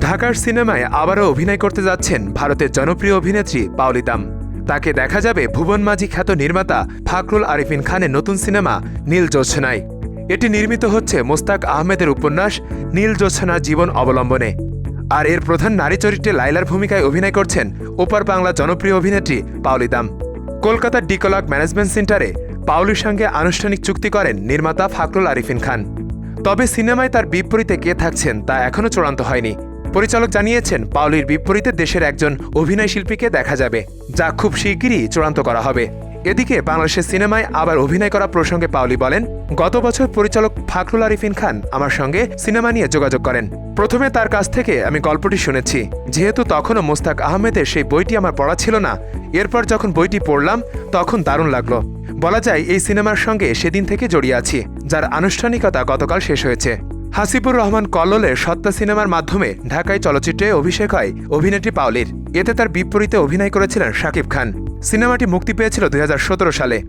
ঢাকার সিনেমায় আবারও অভিনয় করতে যাচ্ছেন ভারতের জনপ্রিয় অভিনেত্রী পাওলি দাম তাকে দেখা যাবে ভুবন মাঝি খ্যাত নির্মাতা ফাকরুল আরিফিন খানের নতুন সিনেমা নীল জোছনায় এটি নির্মিত হচ্ছে মোস্তাক আহমেদের উপন্যাস নীল জোছনার জীবন অবলম্বনে। আর এর প্রধান নারী চরিত্রে লাইলার ভূমিকায় অভিনয় করছেন ওপার বাংলা জনপ্রিয় অভিনেত্রী পাওলি দাম কলকাতার ডিকোলক ম্যানেজমেন্ট সেন্টারে পাওলির সঙ্গে আনুষ্ঠানিক চুক্তি করেন নির্মাতা ফাকরুল আরিফিন খান। তবে সিনেমায় তার বিপরীতে কে থাকছেন তা এখনও চূড়ান্ত হয়নি। পরিচালক জানিয়েছেন, পাওলির বিপরীতে দেশের একজন অভিনয় শিল্পীকে দেখা যাবে, যা খুব শিগগিরই চূড়ান্ত করা হবে। এদিকে বাংলাদেশের সিনেমায় আবার অভিনয় করা প্রসঙ্গে পাওলি বলেন, গত বছর পরিচালক ফাকরুল আরিফিন খান আমার সঙ্গে সিনেমা নিয়ে যোগাযোগ করেন। প্রথমে তার কাছ থেকে আমি গল্পটি শুনেছি। যেহেতু তখনও মোস্তাক আহমেদের সেই বইটি আমার পড়া ছিল না, এরপর যখন বইটি পড়লাম, তখন দারুণ লাগল। বলা যায়, এই সিনেমার সঙ্গে সেদিন থেকে জড়িয়ে আছি, যার আনুষ্ঠানিকতা গতকাল শেষ হয়েছে। হাসিবুর রহমান কল্লোলের সত্তা সিনেমার মাধ্যমে ঢাকায় চলচ্চিত্রে অভিষেক হয় অভিনেত্রী পাওলির। এতে তার বিপরীতে অভিনয় করেছিলেন শাকিব খান। সিনেমাটি মুক্তি পেয়েছিল দুই হাজার সতেরো সালে।